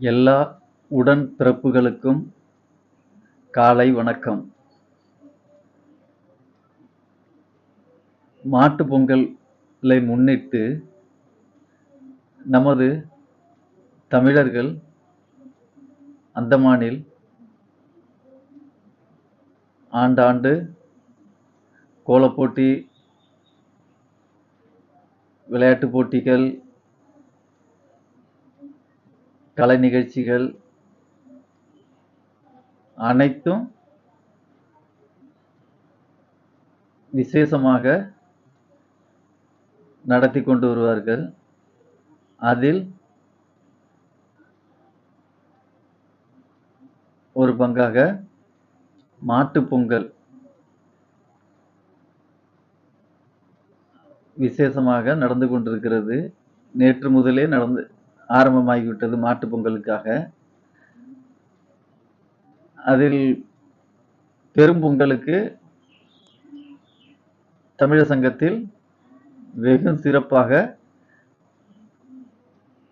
எல்லா உடன் பிறப்புகளுக்கும் காலை வணக்கம். மாட்டுப் பொங்கலை முன்னிட்டு நமது தமிழர்கள் அந்தமானில் ஆண்டாண்டு கோலப்போட்டி விளையாட்டுப் போட்டிகள் கலை நிகழ்ச்சிகள் அனைத்தும் விசேஷமாக நடத்தி கொண்டு வருவார்கள். அதில் ஒரு பங்காக மாட்டுப் பொங்கல் விசேஷமாக நடந்து கொண்டிருக்கிறது. நேற்று முதலே நடந்து ஆரம்பமாகிவிட்டது மாட்டுப் பொங்கலுக்காக. அதில் பெரும் பொங்கலுக்கு தமிழர் சங்கத்தில் வெகு சிறப்பாக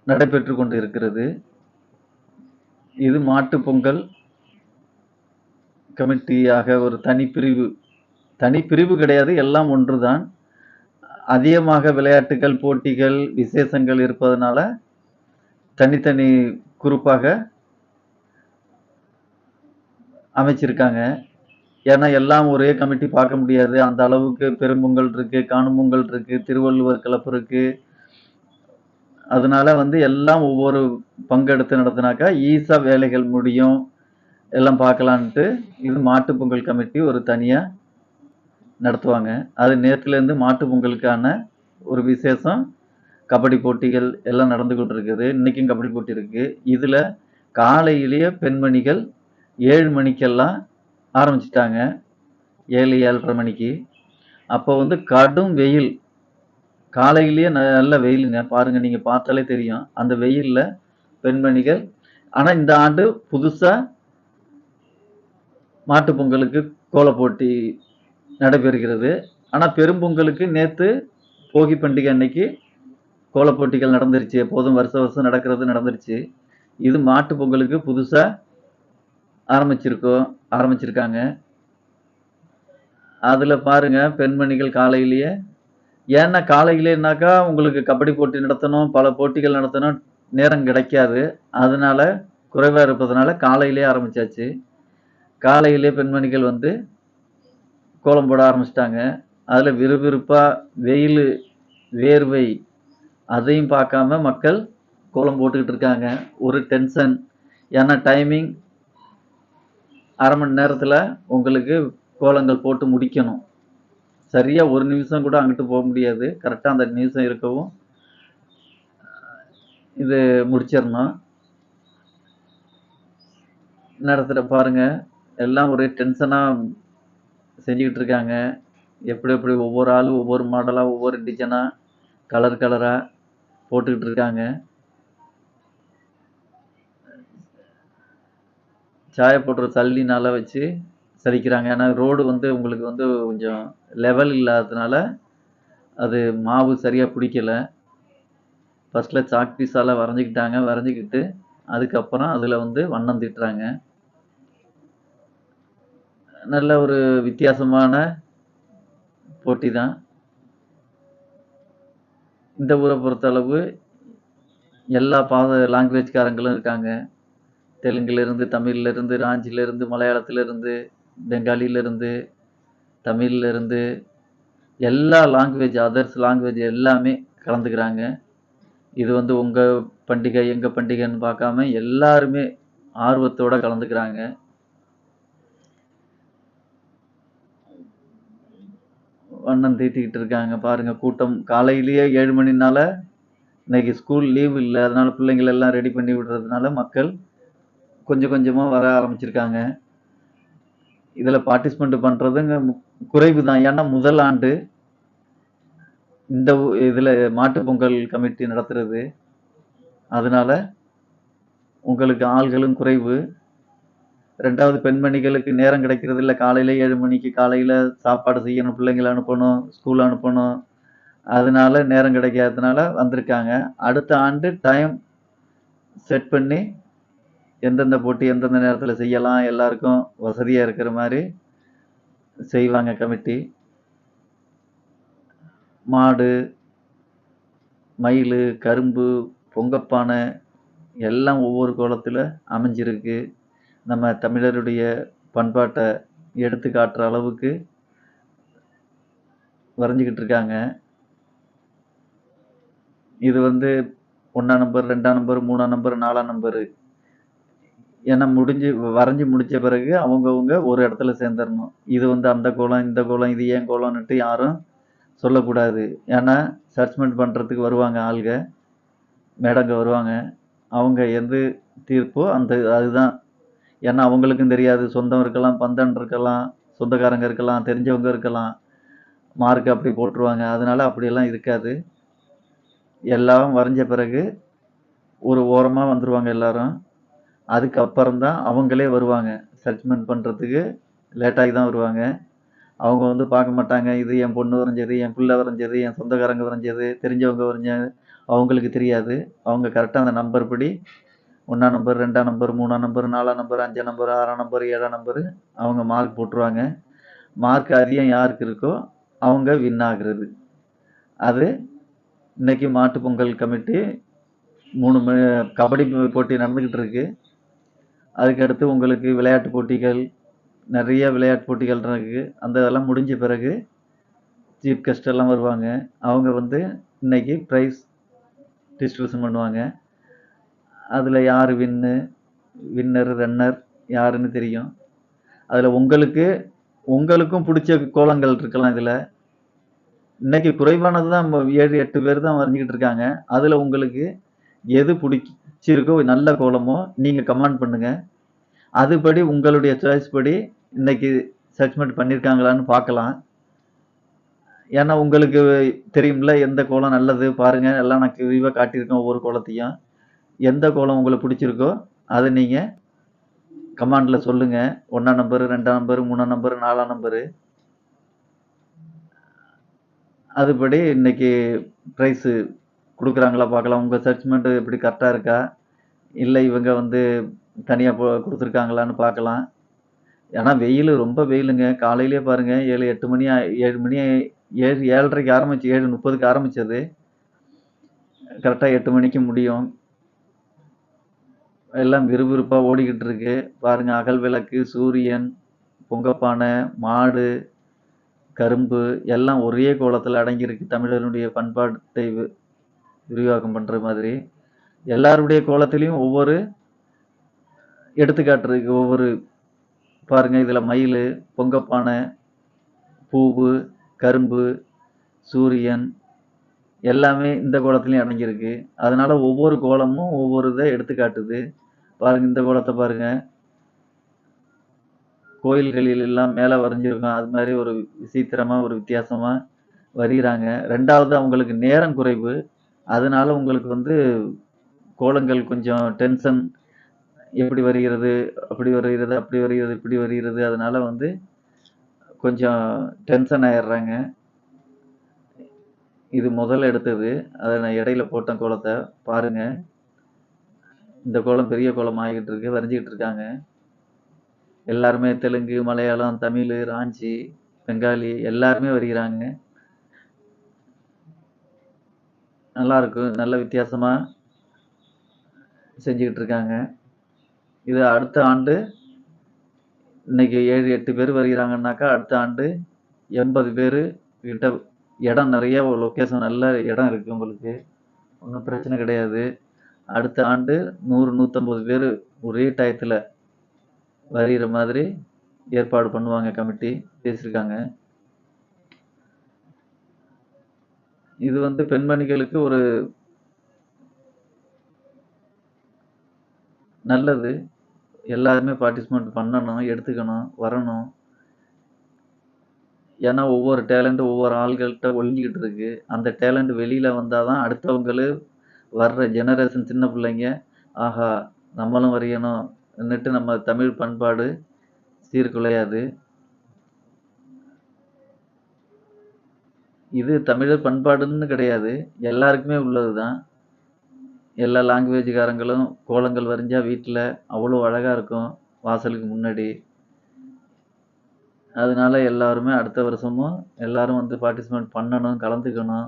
நடைபெற்று கொண்டு இருக்கிறது இது மாட்டு பொங்கல் கமிட்டியாக ஒரு தனிப்பிரிவு. தனிப்பிரிவு கிடையாது எல்லாம் ஒன்றுதான். அதிகமாக விளையாட்டுகள் போட்டிகள் விசேஷங்கள் இருப்பதனால தனித்தனி குரூப்பாக அமைச்சிருக்காங்க. ஏன்னா எல்லாம் ஒரே கமிட்டி பார்க்க முடியாது. அந்த அளவுக்கு பெரும்பொங்கல் இருக்கு காணும் பொங்கல் இருக்கு திருவள்ளுவர் கலப்பு இருக்கு. அதனால வந்து எல்லாம் ஒவ்வொரு பங்கெடுத்து நடத்தினாக்கா ஈஸா வேலைகள் முடியும். எல்லாம் பார்க்கலான்ட்டு இது மாட்டு பொங்கல் கமிட்டி ஒரு தனியா நடத்துவாங்க. அது நேற்றுலேருந்து மாட்டுப் பொங்கலுக்கான ஒரு விசேஷம். கபடி போட்டிகள் எல்லாம் நடந்து கொண்டு இருக்குது கபடி போட்டி இருக்குது இதில் காலையிலேயே பெண்மணிகள் ஏழு மணிக்கெல்லாம் ஆரம்பிச்சிட்டாங்க. ஏழு ஏழரை மணிக்கு. அப்போ வந்து கடும் வெயில். காலையிலேயே நல்ல வெயிலுங்க பாருங்கள் நீங்கள் பார்த்தாலே தெரியும். அந்த வெயிலில் பெண்மணிகள் ஆனால் இந்த ஆண்டு புதுசாக மாட்டுப்பொங்கலுக்கு பொங்கலுக்கு கோலப் போட்டி நடைபெறுகிறது. ஆனால் பெரும்பொங்கலுக்கு நேற்று போகி பண்டிகை அன்னைக்கு கோலப் போட்டிகள் நடந்துருச்சு எப்போதும் வருஷ வருஷம் நடக்கிறது நடந்துருச்சு. இது மாட்டுப் பொங்கலுக்கு புதுசாக ஆரம்பிச்சிருக்கோம் ஆரம்பிச்சிருக்காங்க. அதில் பாருங்கள் பெண்மணிகள் காலையிலேயே. ஏன்னா காலையிலேனாக்கா உங்களுக்கு கபடி போட்டி நடத்தணும் பல போட்டிகள் நடத்தணும் நேரம் கிடைக்காது. அதனால் குறைவாக இருப்பதனால காலையிலே ஆரம்பித்தாச்சு காலையிலே பெண்மணிகள் வந்து கோலம் போட ஆரம்பிச்சிட்டாங்க. அதில் விறுவிறுப்பாக வெயில் வேர்வை அதையும் பார்க்காம மக்கள் கோலம் போட்டுக்கிட்டு இருக்காங்க. ஒரு டென்ஷன் ஏன்னா டைமிங் அரை மணி நேரத்தில் உங்களுக்கு கோலங்கள் போட்டு முடிக்கணும். சரியாக ஒரு நிமிஷம் கூட அங்கிட்டு போக முடியாது. கரெக்டாக அந்த நிமிஷம் இருக்கவும் இது முடிச்சிடணும். நேரத்தில் பாருங்கள் எல்லாம் ஒரே டென்ஷனாக செஞ்சுக்கிட்டு இருக்காங்க. எப்படி எப்படி ஒவ்வொரு ஆளும் ஒவ்வொரு மாடலாக ஒவ்வொரு டிசைனாக கலர் கலராக போட்டுக்கிட்டு இருக்காங்க சாய போடுற தள்ளினால வச்சு சரிக்கிறாங்க. ஏன்னா ரோடு வந்து உங்களுக்கு வந்து கொஞ்சம் லெவல் இல்லாததுனால அது மாவு சரியாக பிடிக்கல. ஃபஸ்ட்டில் சாக் பீஸால் வரைஞ்சிக்கிட்டாங்க. வரைஞ்சிக்கிட்டு அதுக்கப்புறம் அதில் வந்து வண்ணம் திட்டுறாங்க. நல்ல ஒரு வித்தியாசமான போட்டி தான் இந்த ஊரை பொறுத்தளவு எல்லா பாத லாங்குவேஜ்காரங்களும் இருக்காங்க. தெலுங்குலேருந்து தமிழ்லேருந்து ராஞ்சிலேருந்து மலையாளத்துலேருந்து ராஞ்சில இருந்து எல்லா லாங்குவேஜ் அதர்ஸ் லாங்குவேஜ் எல்லாமே கலந்துக்கிறாங்க. இது வந்து உங்கள் பண்டிகை எங்கள் பண்டிகைன்னு பார்க்காம எல்லாருமே ஆர்வத்தோடு கலந்துக்கிறாங்க. வண்ணம் தீட்டிக்கிட்டு இருக்காங்க. பாருங்க கூட்டம் காலையிலேயே ஏழு மணினால இன்னைக்கு ஸ்கூல் லீவ் இல்லை. அதனால பிள்ளைங்களை எல்லாம் ரெடி பண்ணி விடுறதுனால மக்கள் கொஞ்சம் கொஞ்சமாக வர ஆரம்பிச்சிருக்காங்க. இதில் பார்ட்டிசிபெண்ட் பண்ணுறதுங்க மு- குறைவு தான் ஏன்னா முதல் ஆண்டு இந்த இதில் மாட்டு பொங்கல் கமிட்டி நடத்துறது. அதனால உங்களுக்கு ஆள்களும் குறைவு. ரெண்டாவது பெண்மணிகளுக்கு நேரம் கிடைக்கிறது இல்லை காலையில் ஏழு மணிக்கு காலையில் சாப்பாடு செய்யணும் பிள்ளைங்களை அனுப்பணும் ஸ்கூல் அனுப்பணும் அதனால நேரம் கிடைக்காததுனால வந்திருக்காங்க அடுத்த ஆண்டு டைம் செட் பண்ணி எந்தெந்த போட்டி எந்தெந்த நேரத்தில் செய்யலாம், எல்லாருக்கும் வசதியாக இருக்கிற மாதிரி செய்வாங்க கமிட்டி. மாடு, மயில் கரும்பு, பொங்கப்பானை எல்லாம் ஒவ்வொரு கோலத்தில் அமைஞ்சிருக்கு. நம்ம தமிழருடைய பண்பாட்டை எடுத்து காட்டுற அளவுக்கு வரைஞ்சிக்கிட்டு இருக்காங்க. இது வந்து ஒன்றாம் நம்பர், ரெண்டாம் நம்பர், மூணாம் நம்பர், நாலாம் நம்பரு. ஏன்னா முடிஞ்சு வரைஞ்சி முடித்த பிறகு அவங்கவுங்க ஒரு இடத்துல சேர்ந்துடணும் இது வந்து அந்த கோலம், இந்த கோலம், இது ஏன் கோலம்னுட்டு யாரும் சொல்லக்கூடாது. ஏன்னா சர்ச்மெண்ட் பண்ணுறதுக்கு வருவாங்க ஆளுங்க மேடங்க வருவாங்க. அவங்க எந்த தீர்ப்போ அந்த அதுதான். ஏன்னா அவங்களுக்கும் தெரியாது. சொந்தம் இருக்கலாம், பந்தன் இருக்கலாம், சொந்தக்காரங்க இருக்கலாம், தெரிஞ்சவங்க இருக்கலாம். மார்க் அப்படி போட்டுருவாங்க. அதனால அப்படியெல்லாம் இருக்காது. எல்லாம் வரைஞ்ச பிறகு ஒரு ஓரமாக வந்துடுவாங்க எல்லாரும். அதுக்கப்புறம் தான் அவங்களே வருவாங்க. சர்ச்மெண்ட் பண்ணுறதுக்கு லேட்டாகி தான் வருவாங்க. அவங்க வந்து பார்க்க மாட்டாங்க. இது என் பொண்ணு வரைஞ்சது, என் பிள்ளை வரைஞ்சது, என் சொந்தக்காரங்க வரைஞ்சது, தெரிஞ்சவங்க வரைஞ்சது அவங்களுக்கு தெரியாது. அவங்க கரெக்டாக அந்த நம்பர் படி ஒன்றாம் நம்பர், ரெண்டாம் நம்பர், மூணாம் நம்பர், நாலாம் நம்பர், 5ஆம் நம்பர், ஆறாம் நம்பர், 7ஆம் நம்பரு அவங்க மார்க் போட்டுருவாங்க. மார்க் அதிகம் யாருக்கு இருக்கோ அவங்க வின் ஆகிறது அது இன்றைக்கி மாட்டுப் பொங்கல் கமிட்டி 3 ம கபடி போட்டி நடந்துக்கிட்டு இருக்கு. அதுக்கடுத்து உங்களுக்கு விளையாட்டு போட்டிகள், நிறைய விளையாட்டு போட்டிகள் இருக்குது அந்த இதெல்லாம் முடிஞ்ச பிறகு சீஃப் கெஸ்ட் எல்லாம் வருவாங்க. அவங்க வந்து இன்றைக்கி ப்ரைஸ் டிஸ்ட்ரிபியூஷன் பண்ணுவாங்க. அதில் யார் வின்னு, வின்னர், ரன்னர் யாருன்னு தெரியும். அதில் உங்களுக்கு உங்களுக்கும் பிடிச்ச கோலங்கள் இருக்கலாம் இதில் இன்னைக்கு குறைவானது தான் 7, 8 பேர் தான் வரைஞ்சிக்கிட்டு இருக்காங்க. அதில் உங்களுக்கு எது பிடிச்சிருக்கோ நல்ல கோலமோ நீங்கள் கமெண்ட் பண்ணுங்கள் அதுபடி உங்களுடைய சாய்ஸ் படி இன்னைக்கு சர்ச்மெண்ட் பண்ணியிருக்காங்களான்னு பார்க்கலாம். ஏன்னா உங்களுக்கு தெரியும்ல எந்த கோலம் நல்லது பாருங்கள் எல்லாம் நான் விரிவாக காட்டியிருக்கேன் ஒவ்வொரு கோலத்தையும். எந்த கோலம் உங்களுக்கு புடிச்சிருக்கோ அத நீங்க கமெண்ட்ல சொல்லுங்க. 1ஆம் நம்பர், 2ஆம் நம்பர், 3ஆம் நம்பர், நாலாம் நம்பரு. அதுபடி இன்னைக்கு ப்ரைஸு கொடுக்குறாங்களா பார்க்கலாம். உங்கள் சர்ச்மெண்ட்டு எப்படி கரெக்டாக இருக்கா? இல்லை இவங்க வந்து தனியாக போ கொடுத்துருக்காங்களான்னு பார்க்கலாம். ஏன்னா வெயில் ரொம்ப வெயிலுங்க. காலையிலேயே பாருங்கள் ஏழு எட்டு மணி ஏழு மணி 7 7:30க்கு ஆரம்பிச்சு ஏழு முப்பதுக்கு ஆரம்பித்தது கரெக்டாக எட்டு மணிக்கு முடியும். எல்லாம் விறுவிறுப்பாக ஓடிக்கிட்டு இருக்கு. பாருங்க அகல் விளக்கு, சூரியன், பொங்கப்பானை, மாடு, கரும்பு எல்லாம் ஒரே கோலத்தில் அடங்கியிருக்கு. தமிழருடைய பண்பாட்டை விரிவாக்கம் பண்ணுற மாதிரி. எல்லாருடைய கோலத்திலையும் ஒவ்வொரு எடுத்துக்காட்டு இருக்கு. ஒவ்வொரு பாருங்க இதில் மயில் பொங்கப்பானை, பூவு, கரும்பு, சூரியன் எல்லாமே இந்த கோலத்துலேயும் அடங்கியிருக்கு. அதனால ஒவ்வொரு கோலமும் ஒவ்வொரு இத எடுத்துக்காட்டுது. பாருங்க இந்த கோலத்தை பாருங்க. கோயில்களில் எல்லாம் மேலே வரைஞ்சிருக்கும். அது மாதிரி ஒரு விசித்திரமா, ஒரு வித்தியாசமா வரையிறாங்க. 2வது அவங்களுக்கு நேரம் குறைவு. அதனால உங்களுக்கு வந்து கோலங்கள் கொஞ்சம் டென்ஷன் எப்படி வருகிறது அப்படி வருகிறது அப்படி வருகிறது இப்படி வருகிறது அதனால வந்து கொஞ்சம் டென்ஷன் ஆயிடுறாங்க. இது முதல்ல எடுத்தது. அதை நான் இடையில போட்டேன் கோலத்தை பாருங்க. இந்த கோலம் பெரிய கோலம் ஆகிட்டு இருக்கு. வரைஞ்சிக்கிட்டு இருக்காங்க. எல்லாருமே தெலுங்கு, மலையாளம், தமிழ் ராஞ்சி, பெங்காலி எல்லாருமே வருகிறாங்க நல்லா இருக்கும். நல்ல வித்தியாசமா செஞ்சுக்கிட்டு இருக்காங்க. இது அடுத்த ஆண்டு இன்னைக்கு 7, 8 பேர் வருகிறாங்கன்னாக்கா அடுத்த ஆண்டு எண்பது பேர் கிட்ட இடம் நிறைய லொக்கேஷன் நல்ல இடம் இருக்குது உங்களுக்கு. ஒன்றும் பிரச்சனை கிடையாது. அடுத்த ஆண்டு நூறு நூற்றம்பது பேர் ஒரே டயத்தில் வரையிற மாதிரி ஏற்பாடு பண்ணுவாங்க கமிட்டி. பேசியிருக்காங்க. இது வந்து பெண்மணிகளுக்கு ஒரு நல்லது. எல்லாருமே பார்ட்டிசிபேட் பண்ணணும், எடுத்துக்கணும், வரணும். ஏன்னா ஒவ்வொரு டேலண்ட் ஒவ்வொரு ஆள்கள்ட்ட ஒழிஞ்சிக்கிட்டு இருக்கு. அந்த டேலண்ட் வெளியில் வந்தால் தான் அடுத்தவங்களும் வர்ற ஜெனரேஷன் சின்ன பிள்ளைங்க, ஆஹா! நம்மளும் வரையணும்ன்னுட்டு நம்ம தமிழ் பண்பாடு சீர்குலையாது. இது தமிழர் பண்பாடுன்னு கிடையாது. எல்லாருக்குமே உள்ளது தான். எல்லா லாங்குவேஜ்காரங்களும் கோலங்கள் வரைஞ்சால் வீட்டில் அவ்வளோ அழகாக இருக்கும் வாசலுக்கு முன்னாடி அதனால எல்லாருமே அடுத்த வருஷமும் எல்லாரும் வந்து பார்ட்டிசிபேட் பண்ணணும் கலந்துக்கணும்.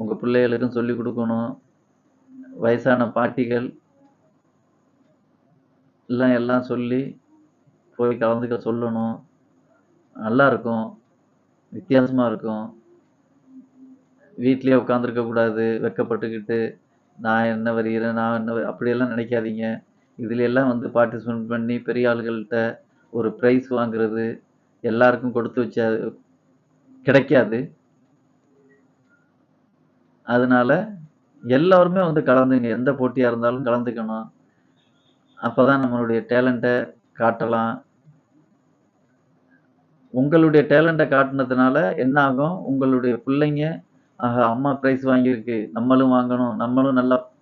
உங்கள் பிள்ளைகளுக்கும் சொல்லிக் கொடுக்கணும். வயசான பாட்டிகள் எல்லாம் எல்லாம் சொல்லி போய் கலந்துக்க சொல்லணும். நல்லா இருக்கும். வித்தியாசமாக இருக்கும். வீட்லேயே உட்காந்துருக்க கூடாது வெக்கப்பட்டுக்கிட்டு நான் என்ன வருகிறேன் நான் என்ன அப்படியெல்லாம் நினைக்காதீங்க. இதுல எல்லாம் வந்து பார்ட்டிசிபேட் பண்ணி பெரிய ஆளுகள்கிட்ட ஒரு ப்ரைஸ் வாங்குறது எல்லாருக்கும் கொடுத்து வச்ச கிடைக்காது. அதனால எல்லாருமே வந்து கலந்துங்க எந்த போட்டியாக இருந்தாலும் கலந்துக்கணும். அப்போ தான் நம்மளுடைய டேலண்ட்டை காட்டலாம். உங்களுடைய டேலண்ட்டை காட்டுனதுனால என்ன ஆகும்? உங்களுடைய பிள்ளைங்க ஆஹா அம்மா ப்ரைஸ் வாங்கியிருக்கு. நம்மளும் வாங்கணும். நம்மளும் நல்லா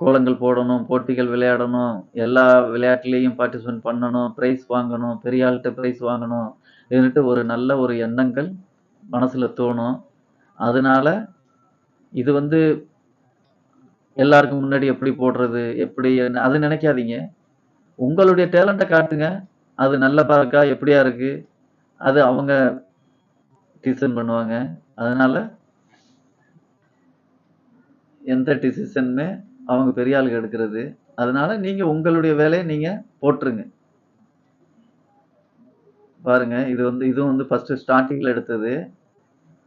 கோலங்கள் போடணும் போட்டிகள் விளையாடணும் எல்லா விளையாட்டுலேயும் பார்ட்டிசிபேட் பண்ணணும் ப்ரைஸ் வாங்கணும் பெரிய ஆள்கிட்ட ப்ரைஸ் வாங்கணும் இதுன்ட்டு ஒரு நல்ல ஒரு எண்ணங்கள் மனசில் தோணும். அதனால இது வந்து எல்லாருக்கும் முன்னாடி எப்படி போடுறது எப்படி அது நினைக்காதீங்க. உங்களுடைய டேலண்ட்டை காட்டுங்க. அது நல்ல பார்க்கா எப்படியா இருக்கு அது அவங்க டிசைன் பண்ணுவாங்க. அதனால எந்த டிசிஷனுமே அவங்க பெரிய ஆளுங்க எடுக்கிறது. அதனால நீங்க உங்களுடைய வேலையை நீங்க போட்டுருங்க பாருங்க இது வந்து இதுவும் வந்து ஃபர்ஸ்ட் ஸ்டார்டிங்ல எடுத்தது.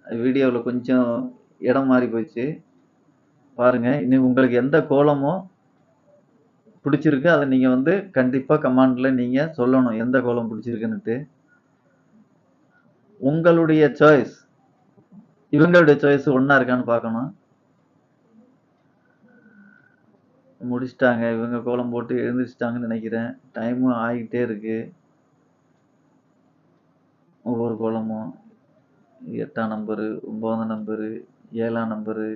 வீடியோவில் கொஞ்சம் இடம் மாறி போச்சு. பாருங்க இன்னும் உங்களுக்கு எந்த கோலமோ பிடிச்சிருக்கு அதை நீங்க வந்து கண்டிப்பா கமாண்ட்ல நீங்க சொல்லணும் எந்த கோலம் பிடிச்சிருக்குன்னுட்டு. உங்களுடைய சாய்ஸ் இவங்களுடைய சாய்ஸ் ஒன்றா இருக்கான்னு பார்க்கணும். முடிச்சிட்டாங்க. இவங்க கோலம் போட்டு எழுந்திரிச்சிட்டாங்கன்னு நினைக்கிறேன். டைமும் ஆகிட்டே இருக்கு. ஒவ்வொரு கோலமும் எட்டாம் நம்பரு ஒம்பதாம் நம்பரு ஏழாம் நம்பரு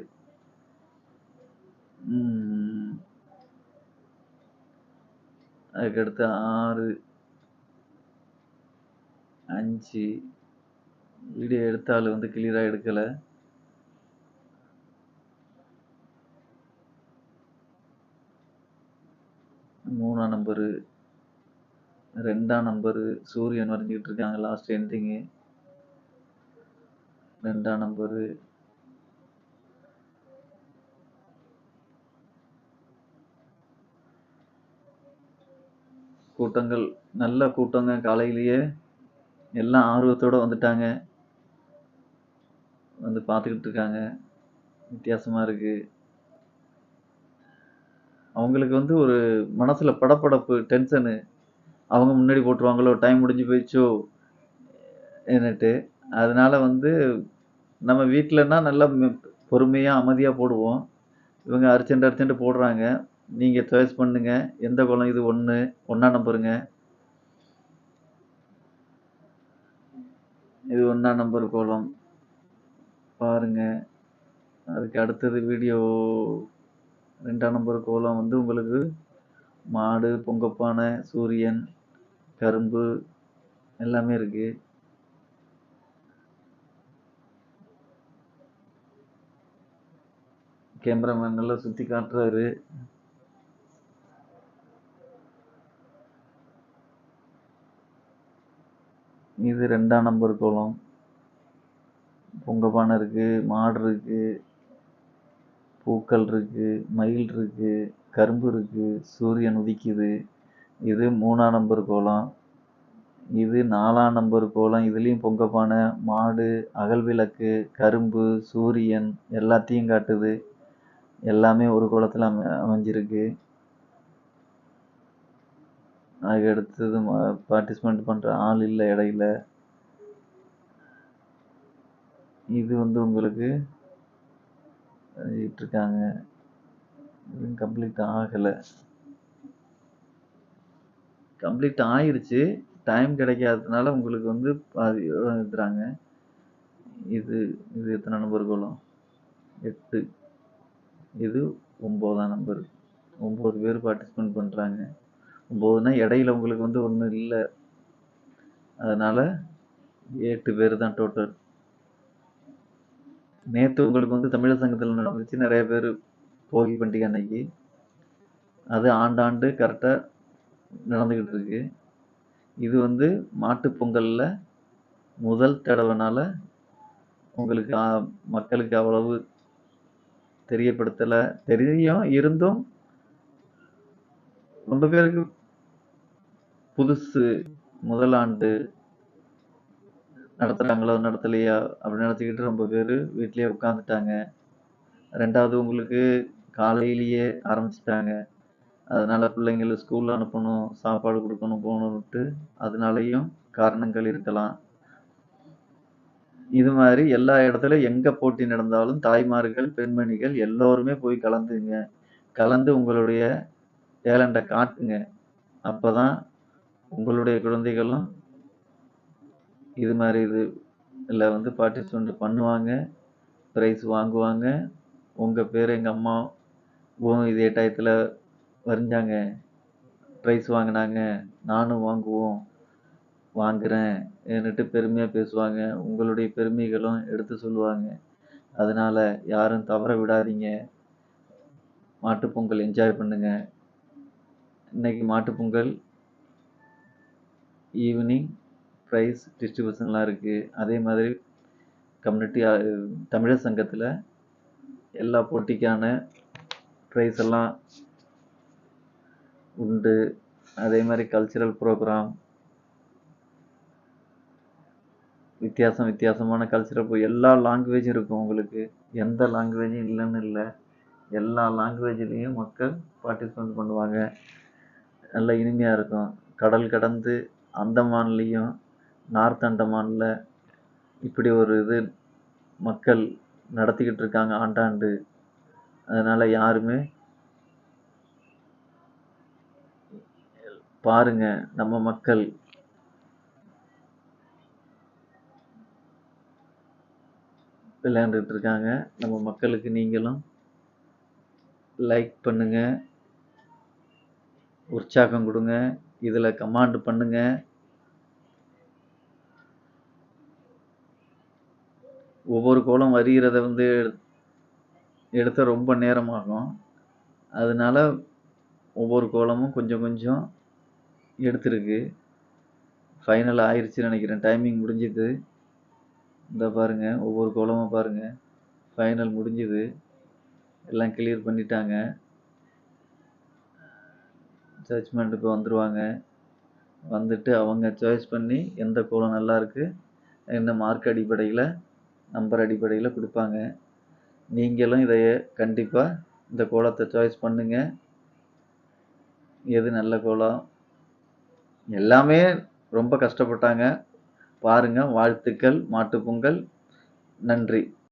அதுக்கடுத்து ஆறு அஞ்சு. வீடியோ எடுத்தாலும் வந்து கிளியராக எடுக்கலை. மூணாம் நம்பரு ரெண்டாம் நம்பரு சூரியன் வரைஞ்சிக்கிட்டு இருக்காங்க லாஸ்ட் எண்டிங்கு ரெண்டாம் நம்பரு கூட்டங்கள் நல்ல கூட்டங்க காலையிலேயே. எல்லாம் ஆர்வத்தோட வந்துட்டாங்க. வந்து பார்த்துக்கிட்டு இருக்காங்க. வித்தியாசமாக இருக்குது அவங்களுக்கு வந்து ஒரு மனசில் படப்படப்பு டென்ஷனு அவங்க முன்னாடி போட்டுருவாங்களோ டைம் முடிஞ்சு போயிடுச்சோ என்னட்டு. அதனால் வந்து நம்ம வீட்டிலன்னா நல்லா பொறுமையாக அமைதியாக போடுவோம். இவங்க அர்ஜென்ட் அர்ஜென்ட் போடுறாங்க. நீங்கள் சாய்ஸ் பண்ணுங்கள் எந்த குளம் இது ஒன்று ஒன்றா நம்பருங்க. இது ஒன்றா நம்பர் கோலம் பாருங்கள் அதுக்கு அடுத்தது வீடியோ ரெண்டாம் நம்பர் கோலம் வந்து உங்களுக்கு மாடு பொங்கப்பானை சூரியன் கரும்பு எல்லாமே இருக்கு. கேமராமேன் நல்லா சுத்தி காட்டுறாரு. இது ரெண்டாம் நம்பர் கோலம். பொங்கப்பானை இருக்கு மாடு இருக்கு. பூக்கள் இருக்குது மயில் இருக்குது கரும்பு இருக்குது சூரியன் உதிக்குது. இது மூணாம் நம்பர் கோலம். இது நாலாம் நம்பர் கோலம். இதுலேயும் பொங்கப்பானை மாடு அகல் விளக்கு கரும்பு சூரியன் எல்லாத்தையும் காட்டுது. எல்லாமே ஒரு கோலத்தில் அமை அமைஞ்சிருக்கு. அதுக்கு அடுத்தது பார்ட்டிசிபேட் பண்ணுற ஆள் இல்லை இடையில. இது வந்து உங்களுக்கு இருக்காங்க இது கம்ப்ளீட் ஆகலை. கம்ப்ளீட் ஆயிடுச்சு டைம் கிடைக்காததுனால உங்களுக்கு வந்து பாதி எழுதுறாங்க. இது இது எத்தனை நம்பர் கோலம்? எட்டு. இது ஒம்போதாம் நம்பர் ஒம்பது பேர் பார்ட்டிசிபேட் பண்ணுறாங்க ஒம்போதுனா இடையில உங்களுக்கு வந்து ஒன்றும் இல்லை. அதனால் எட்டு பேர் தான் டோட்டல் நேற்று உங்களுக்கு வந்து தமிழர் சங்கத்தில் நடந்துச்சு. நிறைய பேர் போகி பண்டிகை அன்னைக்கு. அது ஆண்டாண்டு கரெக்டாக நடந்துக்கிட்டு இருக்கு. இது வந்து மாட்டுப் பொங்கலில் முதல் தடவைனால உங்களுக்கு மக்களுக்கு அவ்வளவு தெரியப்படுத்தலை. தெரியும் இருந்தும் ரொம்ப பேருக்கு புதுசு முதல் ஆண்டு நடத்துகிறாங்களோ நடத்தலையா அப்படி நினச்சிக்கிட்டு ரொம்ப பேர் வீட்டிலேயே உட்காந்துட்டாங்க ரெண்டாவது உங்களுக்கு காலையிலேயே ஆரம்பிச்சிட்டாங்க. அதனால் பிள்ளைங்களை ஸ்கூல் அனுப்பணும் சாப்பாடு கொடுக்கணும் போகணுன்ட்டு அதனாலையும் காரணங்கள் இருக்கலாம். இது மாதிரி எல்லா இடத்துல எங்கே போட்டி நடந்தாலும் தாய்மார்கள் பெண்மணிகள் எல்லோருமே போய் கலந்துங்க. கலந்து உங்களுடைய டேலண்ட்டை காட்டுங்க. அப்போ தான் உங்களுடைய குழந்தைகளும் இது மாதிரி இது இல்லை வந்து பார்ட்டிசிபெண்ட் பண்ணுவாங்க. ப்ரைஸ் வாங்குவாங்க. உங்கள் பேர் எங்கள் அம்மா ஓ இதே டயத்தில் வரைஞ்சாங்க. ப்ரைஸ் வாங்கினாங்க. நானும் வாங்குவோம். வாங்குறேன் என்னட்டு பெருமையாக பேசுவாங்க. உங்களுடைய பெருமைகளும் எடுத்து சொல்லுவாங்க. அதனால் யாரும் தவற விடாதீங்க. மாட்டுப்பொங்கல் என்ஜாய் பண்ணுங்க. இன்னைக்கு மாட்டுப்பொங்கல் ஈவினிங் ப்ரைஸ் டிஸ்ட்ரிபியூஷன்லாம் இருக்குது அதே மாதிரி கம்யூனிட்டி தமிழர் சங்கத்தில் எல்லா போட்டிக்கான ப்ரைஸ் எல்லாம் உண்டு. அதே மாதிரி கல்ச்சுரல் ப்ரோக்ராம் வித்தியாசம் வித்தியாசமான கல்ச்சுரல் எல்லா லாங்குவேஜும் இருக்கும் உங்களுக்கு. எந்த லாங்குவேஜும் இல்லைன்னு இல்லை. எல்லா லாங்குவேஜ்லேயும் மக்கள் பார்ட்டிசிபேட் பண்ணுவாங்க. நல்ல இனிமையாக இருக்கும். கடல் கடந்து அந்தமான்லேயும் நார்த் அண்டமானில் இப்படி ஒரு இது மக்கள் நடத்திக்கிட்டு இருக்காங்க ஆண்டாண்டு. அதனால் யாருமே பாருங்க நம்ம மக்கள். விளையாண்டுட்டு இருக்காங்க. நம்ம மக்களுக்கு நீங்களும் லைக் பண்ணுங்கள் உற்சாகம் கொடுங்க. இதில் கமாண்ட் பண்ணுங்கள் ஒவ்வொரு கோலம் வரிகிறத வந்து எடுத்த ரொம்ப நேரமாகும். அதனால ஒவ்வொரு கோலமும் கொஞ்சம் கொஞ்சம் எடுத்திருக்கு. ஃபைனல் ஆயிடுச்சுன்னு நினைக்கிறேன். டைமிங் முடிஞ்சுது. இந்த பாருங்க ஒவ்வொரு கோலமும் பாருங்க. ஃபைனல் முடிஞ்சுது. எல்லாம் கிளியர் பண்ணிட்டாங்க. ஜட்ஜ்மெண்ட்டுக்கு வந்துடுவாங்க வந்துட்டு அவங்க சாய்ஸ் பண்ணி எந்த கோலம் நல்லாயிருக்கு என்ன மார்க் அடிப்படையில் நம்பர் அடிப்படையில் கொடுப்பாங்க. நீங்களும் இதைய கண்டிப்பாக இந்த கோலத்தை சாய்ஸ் பண்ணுங்கள் எது நல்ல கோலம்? எல்லாமே ரொம்ப கஷ்டப்பட்டாங்க. பாருங்க வாழ்த்துக்கள் மாட்டுப்பொங்கல் நன்றி.